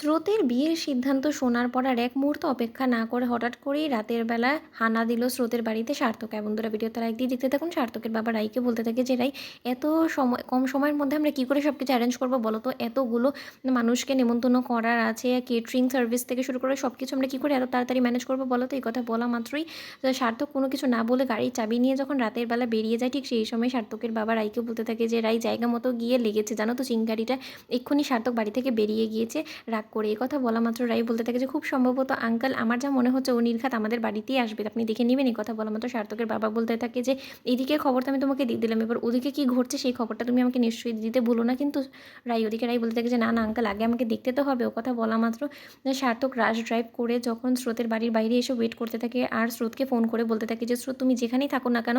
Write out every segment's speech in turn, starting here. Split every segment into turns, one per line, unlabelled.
স্রোতের বিয়ের সিদ্ধান্ত শোনার পর আর এক মুহূর্ত অপেক্ষা না করে হঠাৎ করেই রাতের বেলা হানা দিল স্রোতের বাড়িতে সার্থক। এবং বন্ধুরা ভিডিও তারা একদিন দেখতে থাকুন। সার্থকের বাবা রাইকে বলতে থাকে যে, রাই, এত সময়, কম সময়ের মধ্যে আমরা কী করে সব কিছু অ্যারেঞ্জ করব বলো তো? এতগুলো মানুষকে নেমন্তন্ন করার আছে কেটারিং সার্ভিস থেকে শুরু করে সব কিছু আমরা কী করে এত তাড়াতাড়ি ম্যানেজ করব বলো তো? এই কথা বলা মাত্রই সার্থক কোনো কিছু না বলে গাড়ির চাবি নিয়ে যখন রাতের বেলা বেরিয়ে যায়, ঠিক সেই সময় সার্থকের বাবা রাইকে বলতে থাকে যে, রাই, জায়গা মতো গিয়ে লেগেছে। জানো তো চিংগাড়িটা এক্ষুনি সার্থক বাড়ি থেকে বেরিয়ে গিয়েছে। রাগ করে, এই কথা বলা মাত্র রাই বলতে থাকে যে, খুব সম্ভবত আঙ্কাল আমার যা মনে হচ্ছে ও নির্ঘাত আমাদের বাড়িতেই আসবে। আপনি দেখে নেবেন এই কথা বলা মাত্র সার্থকের বাবা বলতে থাকে যে এদিকে খবরটা আমি তোমাকে দিয়ে দিলাম। এবার ওদিকে কী ঘটছে সেই খবরটা তুমি আমাকে নিশ্চয়ই দিতে ভুলো না, কিন্তু রাই ওদিকে, রাই বলতে থাকে যে, না না আঙ্কাল আগে আমাকে দেখতে তো হবে। ও কথা বলা মাত্র সার্থক রাশ ড্রাইভ করে যখন স্রোতের বাড়ির বাইরে এসে ওয়েট করতে থাকে আর স্রোতকে ফোন করে বলতে থাকে যে, স্রোত, তুমি যেখানেই থাকো না কেন,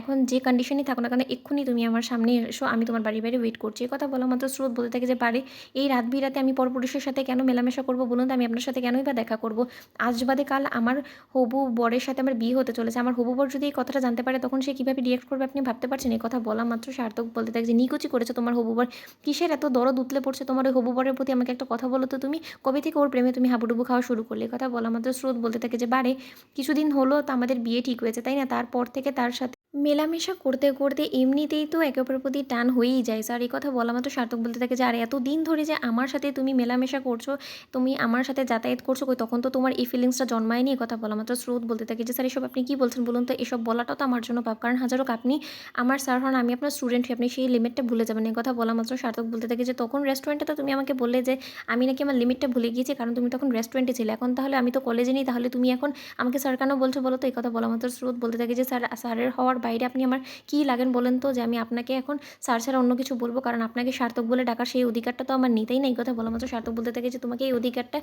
এখন যে কন্ডিশনেই থাকো না কেন, এক্ষুনি তুমি আমার সামনে এসো, আমি তোমার বাড়ির বাইরে ওয়েট করছি। কথা বলা মাত্র স্রোত বলতে থাকে যে, পারে, এই রাত বিরাতে আমি পরপুরুষের সাথে কেন মেলামেশা করব বলুন তো? আমি আপনার সাথে কেনই বা দেখা করব? আজ বাদে কাল আমার হবু বরের সাথে আমার বিয়ে হতে চলেছে। আমার হবু বর যদি এই কথাটা জানতে পারে, তখন সে কীভাবে রিয়েক্ট করবে আপনি ভাবতে পারছেন? এই কথা বলা মাত্র সার্থক বলতে থাকে যে, নিকুচি করেছে তোমার হবু বর। কিসের এত দরদ উতলে পড়ছে তোমার ওই হবু বরের প্রতি? আমাকে একটা কথা বলো তো তুমি। কবে থেকে ওর প্রেমে তুমি হাবুডুবু খাওয়া শুরু করলে? কথা বলা মাত্র স্রোত বলতে থাকে যে, বারে, কিছুদিন হলো তো আমাদের বিয়ে ঠিক হয়েছে, তাই না? তারপর থেকে তার সাথে মেলামেশা করতে করতে এমনিতেই তো একে অপরের প্রতি টান হয়েই যায়। স্যার, এই কথা বলা মাত্র সার্থক বলতে থাকে যে, আর এত দিন ধরে যে আমার সাথে তুমি মেলামেশা করছ, তুমি আমার সাথে যাতায়াত করছ কই, তখন তো তোমার এই ফিলিংসটা জন্মায়নি। এই কথা বলা মাত্র স্রোত বলতে থাকে যে, স্যার, এসব আপনি কী বলছেন বলুন তো? এসব বলাটাও তো আমার জন্য পাপ। কারণ হাজারো আপনি, আমার স্যার হন, আমি আপনার স্টুডেন্ট হই, আপনি সেই লিমিটটা ভুলে যাবেন। এই কথা বলা মাত্র সার্থক বলতে থাকে যে, তখন রেস্টুরেন্টে তো তুমি আমাকে বললে যে, আমি নাকি আমার লিমিটটা ভুলে গিয়েছি, কারণ তুমি তখন রেস্টুরেন্টে ছিলে। এখন তাহলে আমি তো কলেজে নেই, তাহলে তুমি এখন আমাকে স্যার কেন বলছো বলো তো? এই কথা বলা মাত্র স্রোত বলতে থাকে যে, স্যার, স্যারের হওয়ার বাইরে আপনি আমার কী লাগেন বলেন তো? যে আমি আপনাকে এখন স্যার ছাড়া অন্য কিছু বলব। কারণ আপনাকে সার্থক বলে ডাকার সেই অধিকারটা তো আমার নিতেই না এই কথা বলা মাত্র সার্থক বলতে থাকে যে, তোমাকে এই অধিকারটা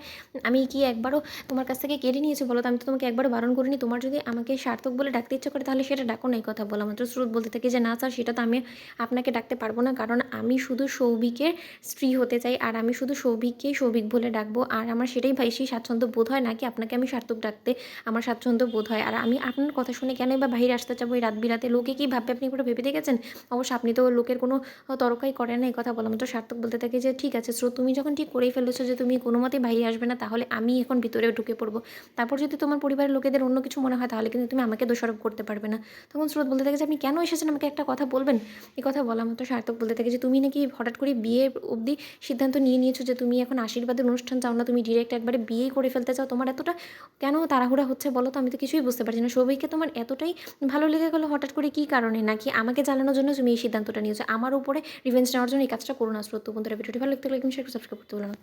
আমি কি একবারও তোমার কাছ থেকে কেড়ে নিয়েছি বলো তো? আমি তো তোমাকে একবারও বারণ করিনি। তোমার যদি আমাকে সার্থক বলে ডাকতে ইচ্ছে করে, তাহলে সেটা ডাকো না এই কথা বলা মাত্র স্রোত বলতে থাকে যে, না স্যার, সেটা তো আমি আপনাকে ডাকতে পারব না। কারণ আমি শুধু সৌভিকের স্ত্রী হতে চাই। আর আমি শুধু সৌভিককেই সৌভিক বলে ডাকবো। আর আমার সেটাই ভাই, সেই স্বাচ্ছন্দ্য বোধ হয় নাকি আপনাকে আমি সার্থক ডাকতে আমার স্বাচ্ছন্দ্য বোধ হয়। আর আমি আপনার কথা শুনে কেন বা বাইরে আসতে চাবো এই রাত বিরাতে লোকে কি ভাববে? আপনি পুরো ভেবে দেখেছেন? অবশ্য আপনি তো লোকের কোনো তরকাই করেন না এই কথা বলা মাত্র সার্থক বলতে থাকে যে, ঠিক আছে, স্রোত, তুমি যখন ঠিক করেই ফেলেছো যে, তুমি কোনো মতেই বাইরে আসবে না, তাহলে আমি এখন ভিতরে ঢুকে পড়ব। তারপর যদি তোমার পরিবারের লোকেদের অন্য কিছু মনে হয়, তাহলে কিন্তু তুমি আমাকে দোষারোপ করতে পারবে না। তখন স্রোত বলতে থাকে যে, আপনি কেন এসেছেন? আমাকে একটা কথা বলবেন? এই কথা বলা মাত্র সার্থক বলতে থাকে যে, তুমি নাকি হঠাৎ করে বিয়ে অবধি সিদ্ধান্ত নিয়ে নিয়েছো যে, তুমি এখন আশীর্বাদের অনুষ্ঠান চাও না, তুমি ডিরেক্ট একবারে বিয়ে করে ফেলতে চাও? তোমার এতটা কেন তাড়াহুড়া হচ্ছে বলো তো? আমি তো কিছুই বুঝতে পারছি না। সবাইকে তোমার এতটাই ভালো লেগে গেলো হঠাৎ করে কি কারণে? নাকি আমাকে জানানোর জন্য তুমি এই সিদ্ধান্তটা নিয়েছো? আমার উপরে রিভেঞ্জ নেওয়ার জন্য এই কাজটা করো না শ্রোত বন্ধুরা ভিডিওটি ভালো লাগতে লাগলে সাবস্ক্রাইব করতে বলো না।